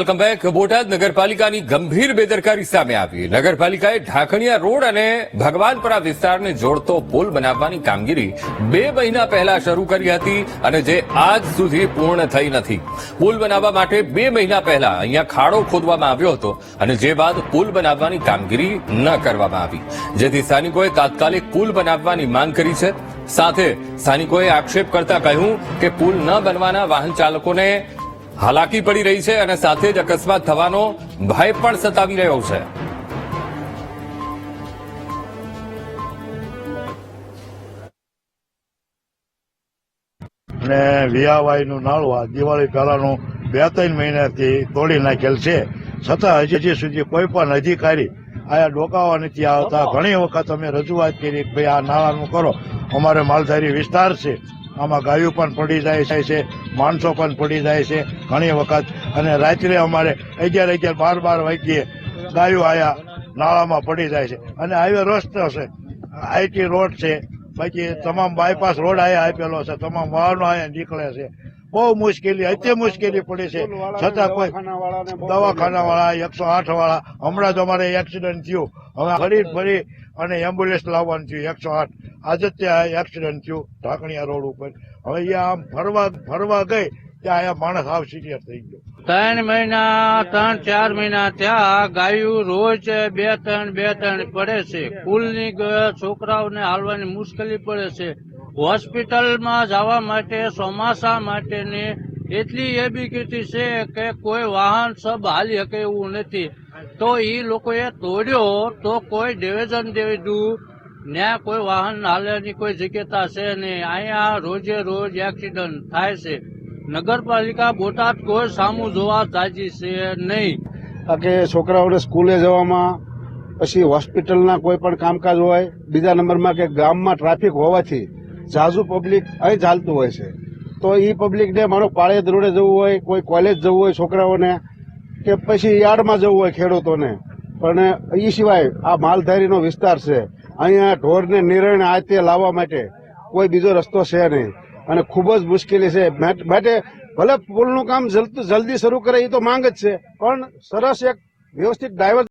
Welcome back Botad નગરપાલિકાની ગંભીર બેદરકારી સામે આવી. નગરપાલિકાએ ઢાંકણીયા રોડ અને ભગવાનપરા વિસ્તારને જોડતો પુલ બનાવવાની કામગીરી બે મહિના પહેલા શરૂ કરી હતી અને જે આજ સુધી પૂર્ણ થઈ નથી. પુલ બનાવવા માટે બે મહિના પહેલા અહીંયા ખાડો ખોદવામાં આવ્યો હતો અને જે બાદ પુલ બનાવવાની કામગીરી ન કરવામાં આવી. જેથી સ્થાનિકોએ તાત્કાલિક પુલ બનાવવાની માંગ કરી છે. સાથે સ્થાનિકોએ આક્ષેપ કરતા કહ્યું કે પુલ ન બનવાના વાહન ચાલકોને હાલાકી પડી રહી છે અને સાથે જ અકસ્માત થવાનો ભય પણ સતાવી રહ્યો છે. અને વિયાવાઈનું નાળું આ દિવાળી પહેલાનું બે ત્રણ મહિનાથી તોડી નાખેલ છે. છતાં હજી સુધી કોઈ પણ અધિકારી આયા ડોકાવા નથી આવતા. ઘણી વખત અમે રજૂઆત કરી ભાઈ આ નાળાનું કરો. અમારે માલધારી વિસ્તાર છે. આમાં ગાયો પણ પડી જાય છે. માણસો પણ પડી જાય છે ઘણી વખત. અને રાત્રે અમારે અગિયાર અગિયાર, બાર બાર વાગ્યે ગાયો આયા, નાળામાં પડી જાય છે. અને હાઈવે રસ્તો છે. આઈટી રોડ છે. બાકી તમામ બાયપાસ રોડ આયા આપેલો છે. તમામ વાહનો આયા નીકળે છે. બહુ મુશ્કેલી, અતિ મુશ્કેલી પડી છે. છતાં કોઈ દવાખાના વાળા એકસો આઠ વાળા હમણાં જ અમારે એક્સિડન્ટ થયું. હવે ફરી ફરી અને એમ્બ્યુલન્સ લાવવાનું થયું, એકસો આઠ. આજે ત્યાં એક્સિડન્ટ થયું, ઢાંકણીયા રોડ ઉપર. અહીંયા આમ ફરવા ફરવા ગઈ, ત્યાં અહીંયા માણસ હાવ સિરિયસ થઈ ગયો. ત્રણ મહિના, ત્રણ, ચાર મહિના ત્યાં ગાયું રોજ બે, ત્રણ બે, ત્રણ પડે છે. કુલની છોકરાઓને હાલવાની મુશ્કેલી પડે છે. હોસ્પિટલમાં જવા માટે, ચોમાસા માટેની એટલી એબિલિટી છે કે કોઈ વાહન સબ હાલી શકે એવું નથી. તો એ લોકોએ તોડ્યો, તો કોઈ ડિવિઝન દેવી દઉં ત્યાં કોઈ વાહન હાલવાની કોઈ જગ્યતા છે નહીં. અહીંયા રોજે રોજ એક્સિડન્ટ થાય છે. નગરપાલિકા બોટાદ કોઈ સામું જોવા તાજી છે નહીં. કે છોકરાઓને સ્કૂલે જવામાં, પછી હોસ્પિટલના કોઈ પણ કામકાજ હોય, બીજા નંબરમાં કે ગામમાં ટ્રાફિક હોવાથી ઝાઝુ પબ્લિક અહીં ચાલતું હોય છે. તો એ પબ્લિકને મારો પાળે રોડે જવું હોય, કોઈ કોલેજ જવું હોય છોકરાઓને, કે પછી યાર્ડમાં જવું હોય ખેડૂતોને પણ એ સિવાય આ માલધારીનો વિસ્તાર છે. અહીંયા ઢોરને નિર્ણય આ તે લાવવા માટે કોઈ બીજો રસ્તો છે નહીં. અને ખૂબ જ મુશ્કેલી છે. માટે ભલે પુલનું કામ જલ્દી શરૂ કરે એ તો માંગ જ છે. પણ સરસ એક વ્યવસ્થિત ડાયવર